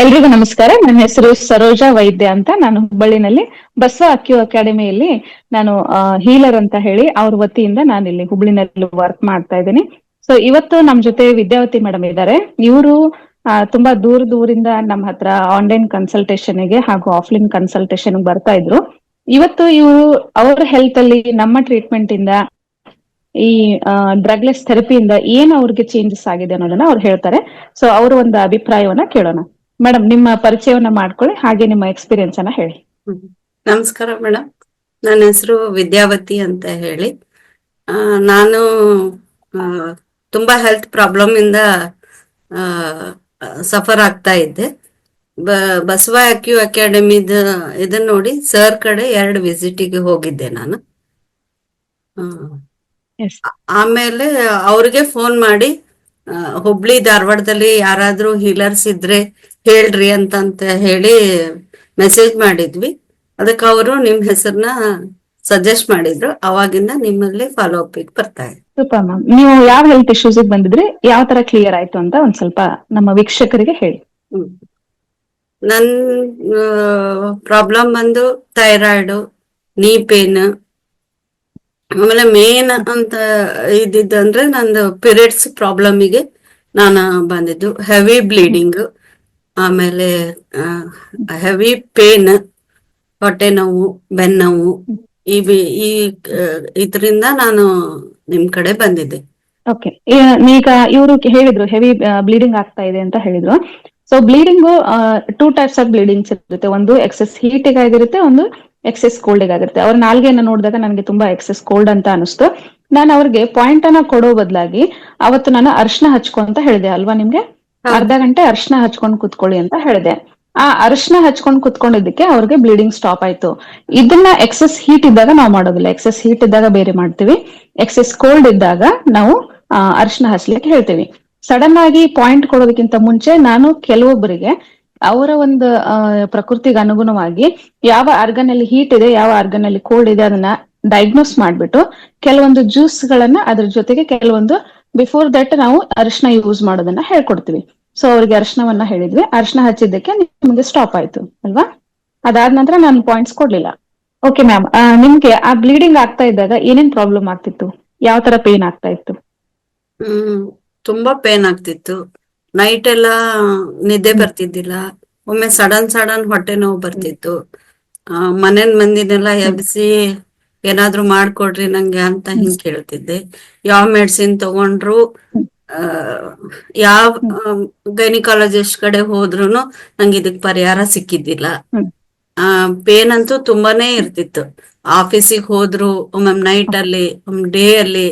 ಎಲ್ರಿಗೂ ನಮಸ್ಕಾರ. ನನ್ನ ಹೆಸರು ಸರೋಜಾ ವೈದ್ಯ ಅಂತ. ನಾನು ಹುಬ್ಬಳ್ಳಿನಲ್ಲಿ ಬಸವ ಅಕ್ಯು ಅಕಾಡೆಮಿಯಲ್ಲಿ ನಾನು ಹೀಲರ್ ಅಂತ ಹೇಳಿ ಅವ್ರ ವತಿಯಿಂದ ನಾನು ಇಲ್ಲಿ ಹುಬ್ಬಳ್ಳಿನಲ್ಲಿ ವರ್ಕ್ ಮಾಡ್ತಾ ಇದ್ದೀನಿ. ಸೊ ಇವತ್ತು ನಮ್ ಜೊತೆ ವಿದ್ಯಾವತಿ ಮೇಡಮ್ ಇದ್ದಾರೆ. ಇವರು ತುಂಬಾ ದೂರ ದೂರಿಂದ ನಮ್ಮ ಹತ್ರ ಆನ್ಲೈನ್ ಕನ್ಸಲ್ಟೇಷನ್ಗೆ ಹಾಗೂ ಆಫ್ಲೈನ್ ಕನ್ಸಲ್ಟೇಷನ್ ಬರ್ತಾ ಇದ್ರು. ಇವತ್ತು ಇವರು ಅವ್ರ ಹೆಲ್ತ್ ಅಲ್ಲಿ ನಮ್ಮ ಟ್ರೀಟ್ಮೆಂಟ್ ಇಂದ, ಈ ಡ್ರಗ್ಲೆಸ್ ಥೆರಪಿಯಿಂದ ಏನ್ ಅವ್ರಿಗೆ ಚೇಂಜಸ್ ಆಗಿದೆ ಅನ್ನೋದನ್ನ ಅವ್ರು ಹೇಳ್ತಾರೆ. ಸೊ ಅವ್ರ ಒಂದು ಅಭಿಪ್ರಾಯವನ್ನ ಕೇಳೋಣ. ಮೇಡಮ್ ನಿಮ್ಮ ಪರಿಚಯವನ್ನ ಮಾಡ್ಕೊಳ್ಳಿ ಹಾಗೆ ನಿಮ್ಮ ಎಕ್ಸ್ಪೀರಿಯನ್ಸ್ ಅನ್ನ ಹೇಳಿ. ನಮಸ್ಕಾರ ಮೇಡಮ್. ನನ್ನ ಹೆಸರು ವಿದ್ಯಾವತಿ ಅಂತ ಹೇಳಿ. ನಾನು ತುಂಬಾ ಹೆಲ್ತ್ ಪ್ರಾಬ್ಲಮ್ ಇಂದ ಸಫರ್ ಆಗ್ತಾ ಇದ್ದೆ. ಬಸವ ಅಕ್ಯೂ ಅಕಾಡೆಮಿದ ಇದನ್ನ ನೋಡಿ ಸರ್ ಕಡೆ ಎರಡು ವಿಸಿಟಿಗೆ ಹೋಗಿದ್ದೆ ನಾನು. ಆಮೇಲೆ ಅವ್ರಿಗೆ ಫೋನ್ ಮಾಡಿ ಹುಬ್ಳಿ ಧಾರವಾಡದಲ್ಲಿ ಯಾರಾದ್ರೂ ಹೀಲರ್ಸ್ ಇದ್ರೆ ಹೇಳ್ರಿ ಅಂತಂತ ಹೇಳಿ ಮೆಸೇಜ್ ಮಾಡಿದ್ವಿ. ಅದಕ್ಕೆ ಅವರು ನಿಮ್ ಹೆಸರನ್ನ ಸಜೆಸ್ಟ್ ಮಾಡಿದ್ರು. ಅವಾಗಿಂದ ನಿಮ್ಮಲ್ಲಿ ಫಾಲೋ ಅಪ್ ಬರ್ತಾ ಇದೆ. ಸೂಪರ್ ಮ್ಯಾಮ್ ನೀವು ಯಾವ ಹೆಲ್ತ್ ಇಶ್ಯೂಸ್ ಬಂದಿದ್ರಿ ಯಾವ ತರ ಕ್ಲಿಯರ್ ಆಯ್ತು ಅಂತ ಒಂದ್ ಸ್ವಲ್ಪ ನಮ್ಮ ವೀಕ್ಷಕರಿಗೆ ಹೇಳಿ. ಹ್ಮ್. ನನ್ ಪ್ರಾಬ್ಲಮ್ ಬಂದು ಥೈರಾಯ್ಡ್ ನೀ ಪೇನ್ ಆಮೇಲೆ ಮೇನ್ ಅಂತ ಇದ್ದಿದ್ದಂದ್ರೆ ನಂದು ಪೀರಿಯಡ್ಸ್ ಪ್ರಾಬ್ಲಮಿಗೆ ನಾನು ಬಂದಿದ್ದು. ಹೆವಿ ಬ್ಲೀಡಿಂಗ್ ಆಮೇಲೆ ಹೆವಿ ಪೇನ್ ಹೊಟ್ಟೆ ನೋವು ಬೆನ್ನೋವು ಈ ಈ ಇದರಿಂದ ನಾನು ನಿಮ್ ಕಡೆ ಬಂದಿದ್ದೆ. ಓಕೆ ಈಗ ಇವರು ಹೇಳಿದ್ರು ಹೆವಿ ಬ್ಲೀಡಿಂಗ್ ಆಗ್ತಾ ಇದೆ ಅಂತ ಹೇಳಿದ್ರು. So bleeding two types of bleedings ಇರುತ್ತೆ. ಒಂದು ಎಕ್ಸೆಸ್ ಹೀಟ್ ಆಗಿರುತ್ತೆ ಒಂದು ಎಕ್ಸೆಸ್ ಕೋಲ್ಡ್ ಆಗಿರುತ್ತೆ ಅವ್ರ ನಾಲ್ಗೆಯನ್ನು ನೋಡಿದಾಗ ನನಗೆ ತುಂಬಾ ಎಕ್ಸೆಸ್ ಕೋಲ್ಡ್ ಅಂತ ಅನಿಸ್ತು. ನಾನು ಅವ್ರಿಗೆ ಪಾಯಿಂಟ್ ಅನ್ನ ಕೊಡೋ ಬದಲಾಗಿ ಅವತ್ತು ನಾನು ಅರ್ಶನ ಹಚ್ಕೊಂತ ಹೇಳಿದೆ ಅಲ್ವಾ ನಿಮ್ಗೆ. ಅರ್ಧ ಗಂಟೆ ಅರ್ಶನ ಹಚ್ಕೊಂಡ್ ಕುತ್ಕೊಳ್ಳಿ ಅಂತ ಹೇಳಿದೆ. ಆ ಅರ್ಶನ ಹಚ್ಕೊಂಡ್ ಕುತ್ಕೊಂಡಿದ್ದಕ್ಕೆ ಅವ್ರಿಗೆ ಬ್ಲೀಡಿಂಗ್ ಸ್ಟಾಪ್ ಆಯ್ತು. ಇದನ್ನ ಎಕ್ಸೆಸ್ ಹೀಟ್ ಇದ್ದಾಗ ನಾವು ಮಾಡೋದಿಲ್ಲ. ಎಕ್ಸೆಸ್ ಹೀಟ್ ಇದ್ದಾಗ ಬೇರೆ ಮಾಡ್ತೀವಿ. ಎಕ್ಸೆಸ್ ಕೋಲ್ಡ್ ಇದ್ದಾಗ ನಾವು ಅರಿಶಿನ ಹಚ್ಲಿಕ್ಕೆ ಹೇಳ್ತೀವಿ. ಸಡನ್ ಆಗಿ ಪಾಯಿಂಟ್ ಕೊಡೋದಕ್ಕಿಂತ ಮುಂಚೆ ನಾನು ಕೆಲವೊಬ್ಬರಿಗೆ ಅವರ ಒಂದು ಪ್ರಕೃತಿಗೆ ಅನುಗುಣವಾಗಿ ಯಾವ ಆರ್ಗನ್ ಅಲ್ಲಿ ಹೀಟ್ ಇದೆ, ಯಾವ ಆರ್ಗನ್ ಅಲ್ಲಿ ಕೋಲ್ಡ್ ಇದೆ ಅದನ್ನ ಡಯಾಗ್ನೋಸ್ ಮಾಡ್ಬಿಟ್ಟು ಕೆಲವೊಂದು ಜ್ಯೂಸ್ ಗಳನ್ನ ಅದ್ರ ಜೊತೆಗೆ ಕೆಲವೊಂದು ಬಿಫೋರ್ ದಟ್ ನಾವು ಅರಿಶಿನ ಯೂಸ್ ಮಾಡೋದನ್ನ ಹೇಳ್ಕೊಡ್ತೀವಿ. ಸೊ ಅವ್ರಿಗೆ ಅರಿಶಿನವನ್ನ ಹೇಳಿದ್ವಿ. ಅರಿಶಿನ ಹಚ್ಚಿದ್ದಕ್ಕೆ ನಿಮ್ಗೆ ಸ್ಟಾಪ್ ಆಯ್ತು ಅಲ್ವಾ? ಅದಾದ ನಂತರ ನಾನು ಪಾಯಿಂಟ್ಸ್ ಕೊಡ್ಲಿಲ್ಲ. ಓಕೆ ಮ್ಯಾಮ್ ನಿಮ್ಗೆ ಆ ಬ್ಲೀಡಿಂಗ್ ಆಗ್ತಾ ಇದ್ದಾಗ ಏನೇನ್ ಪ್ರಾಬ್ಲಮ್ ಆಗ್ತಿತ್ತು? ಯಾವ ತರ ಪೇನ್ ಆಗ್ತಾ ಇತ್ತು? ತುಂಬಾ ಪೇನ್ ಆಗ್ತಿತ್ತು. ನೈಟ್ ಎಲ್ಲ ನಿದ್ದೆ ಬರ್ತಿದ್ದಿಲ್ಲ. ಒಮ್ಮೆ ಸಡನ್ ಸಡನ್ ಹೊಟ್ಟೆ ನೋವು ಬರ್ತಿತ್ತು. ಆ, ಮನೆನ್ ಮಂದಿನೆಲ್ಲ ಎಬ್ಸಿ ಏನಾದ್ರೂ ಮಾಡ್ಕೊಡ್ರಿ ನಂಗೆ ಅಂತ ಹಿಂಗ್ ಕೇಳ್ತಿದ್ದೆ. ಯಾವ ಮೆಡಿಸಿನ್ ತಗೊಂಡ್ರು ಯಾವ ಗೈನಿಕಾಲಜಿಸ್ಟ್ ಕಡೆ ಹೋದ್ರುನು ನಂಗೆ ಇದಕ್ ಪರಿಹಾರ ಸಿಕ್ಕಿದ್ದಿಲ್ಲ. ಆ ಪೇನ್ ಅಂತೂ ತುಂಬಾನೇ ಇರ್ತಿತ್ತು. ಆಫೀಸಿಗೆ ಹೋದ್ರು ಒಮ್ಮೆ ನೈಟ್ ಅಲ್ಲಿ ಒಮ್ಮೆ ಡೇ ಅಲ್ಲಿ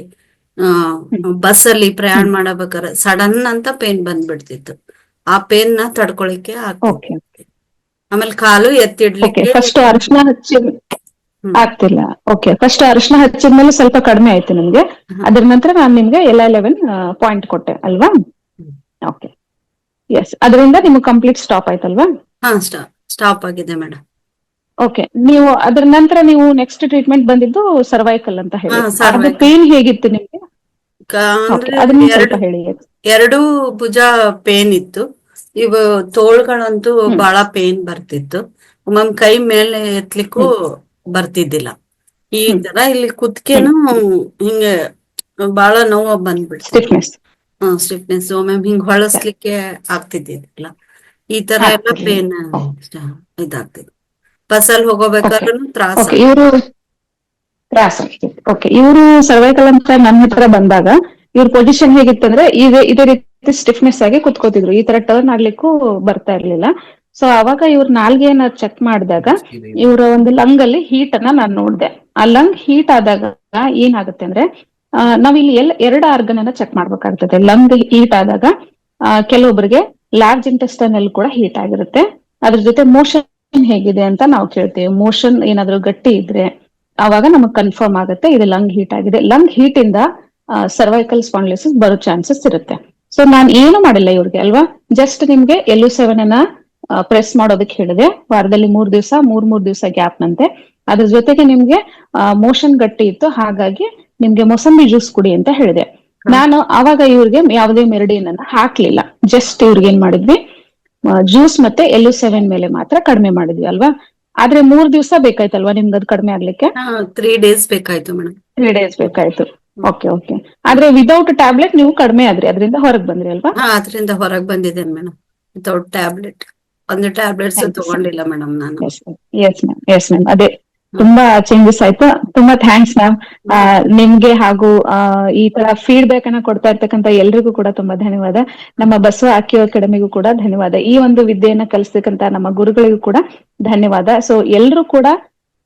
ಬಸ್ ಅಲ್ಲಿ ಪ್ರಯಾಣ ಮಾಡಬೇಕಾದ್ರೆ ಸಡನ್ ಅಂತ ಪೇನ್ ಬಂದ್ಬಿಡ್ತಿತ್ತು. ಆ ಪೇನ್ನ ತಡ್ಕೊಳಿಕ್ಕೆ ಆಮೇಲೆ ಕಾಲು ಎತ್ತಿಡ್ಲಿಕ್ಕೆ ಆಗ್ತಿಲ್ಲ. ಓಕೆ ಫಸ್ಟ್ ಅರಿಶಿನ ಹಚ್ಚಿದ್ಮೇಲೆ ಸ್ವಲ್ಪ ಕಡಿಮೆ ಆಯ್ತು ನಿಮ್ಗೆ. ಅದ್ರ ನಂತರ ನಾನು ನಿಮ್ಗೆ ಎಲ್ಲ ಲೆವೆನ್ ಪಾಯಿಂಟ್ ಕೊಟ್ಟೆ ಅಲ್ವಾ? ಓಕೆ ಎಸ್ ಅದರಿಂದ ನಿಮ್ಗೆ ಕಂಪ್ಲೀಟ್ ಸ್ಟಾಪ್ ಆಯ್ತಲ್ವಾ? ಸ್ಟಾಪ್ ಆಗಿದೆ ಮೇಡಮ್ ಓಕೆ ನೀವು ಅದ್ರ ನಂತರ ನೀವು ನೆಕ್ಸ್ಟ್ ಟ್ರೀಟ್ಮೆಂಟ್ ಬಂದಿದ್ದು ಸರ್ವೈಕಲ್ ಅಂತ ಹೇಳಿ. ಪೇನ್ ಹೇಗಿತ್ತು ನಿಮ್ಗೆ? ಹೇಳಿ. ಎರಡೂ ಭುಜ ಪೇನ್ ಇತ್ತು. ಇವ ತೋಳ್ಗಳಂತೂ ಬಹಳ ಪೇನ್ ಬರ್ತಿತ್ತು. ಒಮ್ಮೊಮ್ಮೆ ಕೈ ಮೇಲೆ ಎತ್ಲಿಕ್ಕೂ ಬರ್ತಿದ್ದಿಲ್ಲ. ಈ ತರ ಇಲ್ಲಿ ಕುತ್ಕೇನು ಹಿಂಗ ಬಹಳ ನೋವ ಬಂದ್ಬಿಡ್ತು. ಸ್ಟಿಫ್ನೆಸ್ ಒಮ್ಮೊಮ್ಮೆ ಹಿಂಗ್ ಹೊಳಸ್ಲಿಕ್ಕೆ ಆಗ್ತಿದ್ದಿಲ್ಲ ಈ ತರ ಎಲ್ಲ ಪೇನ್ ಇದಾಗ್ತಿದೆ ಬಸ್ಸಲ್ಲಿ ಹೋಗೋಬೇಕಾದ್ರೂ ತ್ರಾಸ. ತ್ರಾಸ. ಓಕೆ ಇವರು ಸರ್ವೈಕಲ್ ಅಂತ ನನ್ನ ಹತ್ರ ಬಂದಾಗ ಇವ್ರ ಪೊಸಿಷನ್ ಹೇಗಿತ್ತಂದ್ರೆ ಇದೇ ಇದೇ ರೀತಿ ಸ್ಟಿಫ್ನೆಸ್ ಆಗಿ ಕುತ್ಕೋತಿದ್ರು. ಈ ತರ ಟರ್ನ್ ಆಗ್ಲಿಕ್ಕೂ ಬರ್ತಾ ಇರ್ಲಿಲ್ಲ. ಸೊ ಅವಾಗ ಇವ್ರ ನಾಲ್ಗೆನ ಚೆಕ್ ಮಾಡಿದಾಗ ಇವ್ರ ಒಂದು ಲಂಗ್ ಅಲ್ಲಿ ಹೀಟ್ ಅನ್ನ ನಾನು ನೋಡ್ದೆ. ಆ ಲಂಗ್ ಹೀಟ್ ಆದಾಗ ಏನಾಗುತ್ತೆ ಅಂದ್ರೆ ಆ, ನಾವಿಲ್ಲಿ ಎಲ್ಲ ಎರಡು ಆರ್ಗನ್ ಅನ್ನ ಚೆಕ್ ಮಾಡ್ಬೇಕಾಗ್ತದೆ. ಲಂಗ್ ಹೀಟ್ ಆದಾಗ ಕೆಲವೊಬ್ಬರಿಗೆ ಲಾರ್ಜ್ ಇಂಟೆಸ್ಟೈನ್ ಅಲ್ಲಿ ಕೂಡ ಹೀಟ್ ಆಗಿರುತ್ತೆ. ಅದ್ರ ಜೊತೆ ಮೋಷನ್ ಹೇಗಿದೆ ಅಂತ ನಾವು ಕೇಳ್ತೇವೆ. ಮೋಷನ್ ಏನಾದ್ರೂ ಗಟ್ಟಿ ಇದ್ರೆ ಅವಾಗ ನಮಗ್ ಕನ್ಫರ್ಮ್ ಆಗುತ್ತೆ ಇದು ಲಂಗ್ ಹೀಟ್ ಆಗಿದೆ. ಲಂಗ್ ಹೀಟ್ ಇಂದ ಸರ್ವೈಕಲ್ ಸ್ಪಾಂಡ್ಲಿಸಿಸ್ ಬರೋ ಚಾನ್ಸಸ್ ಇರುತ್ತೆ. ಸೊ ನಾನ್ ಏನು ಮಾಡಿಲ್ಲ ಇವ್ರಿಗೆ ಅಲ್ವಾ? ಜಸ್ಟ್ ನಿಮ್ಗೆ ಎಲ್ಲೂ ಸೆವೆನ್ ಅನ್ನ ಪ್ರೆಸ್ ಮಾಡೋದಕ್ಕೆ ಹೇಳಿದೆ. ವಾರದಲ್ಲಿ ಮೂರ್ ದಿವಸ ಮೂರ್ ಮೂರ್ ದಿವಸ ಗ್ಯಾಪ್ ನಂತೆ. ಅದ್ರ ಜೊತೆಗೆ ನಿಮ್ಗೆ ಮೋಷನ್ ಗಟ್ಟಿ ಇತ್ತು. ಹಾಗಾಗಿ ನಿಮ್ಗೆ ಮೊಸಂಬಿ ಜ್ಯೂಸ್ ಕುಡಿ ಅಂತ ಹೇಳಿದೆ. ನಾನು ಅವಾಗ ಇವ್ರಿಗೆ ಯಾವುದೇ ಮೆರಡಿನ್ ಹಾಕ್ಲಿಲ್ಲ. ಜಸ್ಟ್ ಇವ್ರಿಗೆ ಏನ್ ಮಾಡಿದ್ವಿ? ಜ್ಯೂಸ್ ಮತ್ತೆ ಎಲ್ಲು ಸೆವೆನ್ ಮೇಲೆ ಮಾತ್ರ ಕಡಿಮೆ ಮಾಡಿದ್ವಿ ಅಲ್ವಾ? ಆದ್ರೆ ಮೂರ್ ದಿವಸ ಬೇಕಾಯ್ತಲ್ವಾ ನಿಮ್ಗೆ ಅದು ಕಡಿಮೆ ಆಗ್ಲಿಕ್ಕೆ? ತ್ರೀ ಡೇಸ್ ಬೇಕಾಯ್ತು ಮೇಡಮ್ ತ್ರೀ ಡೇಸ್ ಬೇಕಾಯ್ತು. ಓಕೆ ಓಕೆ ಆದ್ರೆ ವಿದೌಟ್ ಟ್ಯಾಬ್ಲೆಟ್ ನೀವು ಕಡಿಮೆ ಆದ್ರಿ. ಅದರಿಂದ ಹೊರಗ್ ಬಂದ್ರಿ ಅಲ್ವಾ? ಅದರಿಂದ ಹೊರಗ್ ಬಂದಿದ್ದೇನೆ ಮೇಡಮ್ ವಿತೌಟ್ ಟ್ಯಾಬ್ಲೆಟ್ ಒಂದು ಟ್ಯಾಬ್ಲೆಟ್ಸ್. ತಗೊಂಡಿಲ್ಲ ಮೇಡಮ್ ನಾನು. ಎಸ್ ಮ್ಯಾಮ್ ಎಸ್ ಮ್ಯಾಮ್ ಅದೇ ತುಂಬಾ ಚೇಂಜಸ್ ಆಯ್ತು. ತುಂಬಾ ಥ್ಯಾಂಕ್ಸ್ ಮ್ಯಾಮ್ ನಿಮ್ಗೆ ಹಾಗೂ ಈ ತರ ಫೀಡ್ಬ್ಯಾಕ್ ಅನ್ನ ಕೊಡ್ತಾ ಇರ್ತಕ್ಕಂತ ಎಲ್ರಿಗೂ ಕೂಡ ತುಂಬಾ ಧನ್ಯವಾದ. ನಮ್ಮ ಬಸವ ಆಕ್ಯೋ ಅಕಾಡೆಮಿಗೂ ಕೂಡ ಧನ್ಯವಾದ. ಈ ಒಂದು ವಿದ್ಯೆಯನ್ನ ಕಲಿಸ್ತಕ್ಕಂತ ನಮ್ಮ ಗುರುಗಳಿಗೂ ಕೂಡ ಧನ್ಯವಾದ. ಸೊ ಎಲ್ರು ಕೂಡ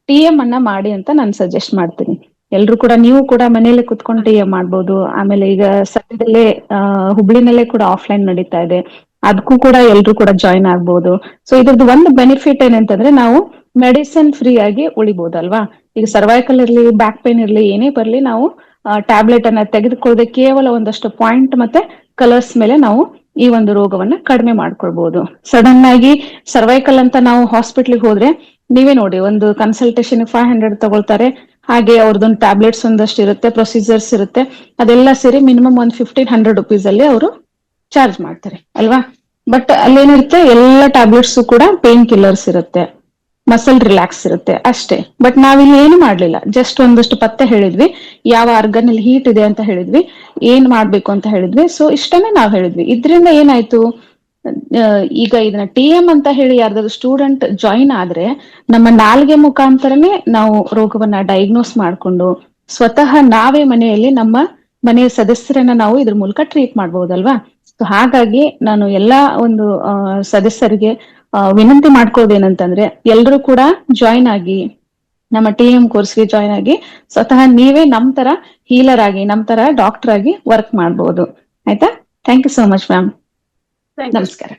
ಟಿ ಎಂ ಅನ್ನ ಮಾಡಿ ಅಂತ ನಾನು ಸಜೆಸ್ಟ್ ಮಾಡ್ತೀನಿ. ಎಲ್ರು ಕೂಡ ನೀವು ಕೂಡ ಮನೆಯಲ್ಲೇ ಕುತ್ಕೊಂಡು ಟಿ ಎಂ ಮಾಡ್ಬೋದು. ಆಮೇಲೆ ಈಗ ಸದ್ಯದಲ್ಲೇ ಹುಬ್ಳಿನಲ್ಲೇ ಕೂಡ ಆಫ್ಲೈನ್ ನಡೀತಾ ಇದೆ. ಅದಕ್ಕೂ ಕೂಡ ಎಲ್ರು ಕೂಡ ಜಾಯಿನ್ ಆಗ್ಬೋದು. ಸೊ ಇದ್ರದ್ದು ಒಂದು ಬೆನಿಫಿಟ್ ಏನಂತಂದ್ರೆ ನಾವು ಮೆಡಿಸಿನ್ ಫ್ರೀ ಆಗಿ ಉಳಿಬಹುದಲ್ವಾ ಈಗ ಸರ್ವೈಕಲ್ ಇರ್ಲಿ ಬ್ಯಾಕ್ ಪೇನ್ ಇರ್ಲಿ, ಏನೇ ಬರ್ಲಿ ನಾವು ಟ್ಯಾಬ್ಲೆಟ್ ಅನ್ನ ತೆಗೆದುಕೊಳ್ಳದೆ ಕೇವಲ ಒಂದಷ್ಟು ಪಾಯಿಂಟ್ ಮತ್ತೆ ಕಲರ್ಸ್ ಮೇಲೆ ನಾವು ಈ ಒಂದು ರೋಗವನ್ನ ಕಡಿಮೆ ಮಾಡ್ಕೊಳ್ಬಹುದು ಸಡನ್ ಆಗಿ ಸರ್ವೈಕಲ್ ಅಂತ ನಾವು ಹಾಸ್ಪಿಟ್ಲಿಗೆ ಹೋದ್ರೆ, ನೀವೇ ನೋಡಿ, ಒಂದು ಕನ್ಸಲ್ಟೇಷನ್ ಫೈವ್ ಹಂಡ್ರೆಡ್ ತಗೊಳ್ತಾರೆ. ಹಾಗೆ ಅವ್ರದ್ದೊಂದು ಟ್ಯಾಬ್ಲೆಟ್ಸ್ ಒಂದಷ್ಟು ಇರುತ್ತೆ ಪ್ರೊಸೀಜರ್ಸ್ ಇರುತ್ತೆ. ಅದೆಲ್ಲ ಸೇರಿ ಮಿನಿಮಮ್ ಒಂದು ಫಿಫ್ಟೀನ್ ಹಂಡ್ರೆಡ್ ರುಪೀಸ್ ಅಲ್ಲಿ ಅವರು ಚಾರ್ಜ್ ಮಾಡ್ತಾರೆ, ಅಲ್ವಾ? ಬಟ್ ಅಲ್ಲೇನಿರುತ್ತೆ, ಎಲ್ಲ ಟ್ಯಾಬ್ಲೆಟ್ಸ್ ಕೂಡ ಪೇನ್ ಕಿಲ್ಲರ್ಸ್ ಇರುತ್ತೆ ಮಸಲ್ ರಿಲ್ಯಾಕ್ಸ್ ಇರುತ್ತೆ ಅಷ್ಟೇ. ಬಟ್ ನಾವಿಲ್ಲಿ ಏನು ಮಾಡ್ಲಿಲ್ಲ ಜಸ್ಟ್ ಒಂದಷ್ಟು ಪತ್ತೆ ಹೇಳಿದ್ವಿ, ಯಾವ ಆರ್ಗನ್ ಅಲ್ಲಿ ಹೀಟ್ ಇದೆ ಅಂತ ಹೇಳಿದ್ವಿ, ಏನ್ ಮಾಡ್ಬೇಕು ಅಂತ ಹೇಳಿದ್ವಿ. ಸೊ ಇಷ್ಟನೇ ನಾವ್ ಹೇಳಿದ್ವಿ. ಇದ್ರಿಂದ ಏನಾಯ್ತು ಈಗ ಇದನ್ನ ಟಿ ಎಂ ಅಂತ ಹೇಳಿ ಯಾರ್ದಾದ್ರು ಸ್ಟೂಡೆಂಟ್ ಜಾಯಿನ್ ಆದ್ರೆ, ನಮ್ಮ ನಾಲ್ಗೆ ಮುಖಾಂತರನೇ ನಾವು ರೋಗವನ್ನ ಡಯಾಗ್ನೋಸ್ ಮಾಡ್ಕೊಂಡು, ಸ್ವತಃ ನಾವೇ ಮನೆಯಲ್ಲಿ ನಮ್ಮ ಮನೆಯ ಸದಸ್ಯರನ್ನ ನಾವು ಇದ್ರ ಮೂಲಕ ಟ್ರೀಟ್ ಮಾಡಬಹುದಲ್ವಾ ಸೊ ಹಾಗಾಗಿ ನಾನು ಎಲ್ಲಾ ಒಂದು ಸದಸ್ಯರಿಗೆ ವಿನಂತಿ ಮಾಡ್ಕೋದೇನಂತಂದ್ರೆ ಎಲ್ರೂ ಕೂಡ ಜಾಯಿನ್ ಆಗಿ ನಮ್ಮ ಟಿ ಎಂ ಕೋರ್ಸ್ಗೆ ಜಾಯಿನ್ ಆಗಿ ಸ್ವತಃ ನೀವೇ ನಮ್ ತರ ಹೀಲರ್ ಆಗಿ ನಮ್ ತರ ಡಾಕ್ಟರ್ ಆಗಿ ವರ್ಕ್ ಮಾಡಬಹುದು ಆಯ್ತಾ? Thank you so much ma'am ನಮಸ್ಕಾರ.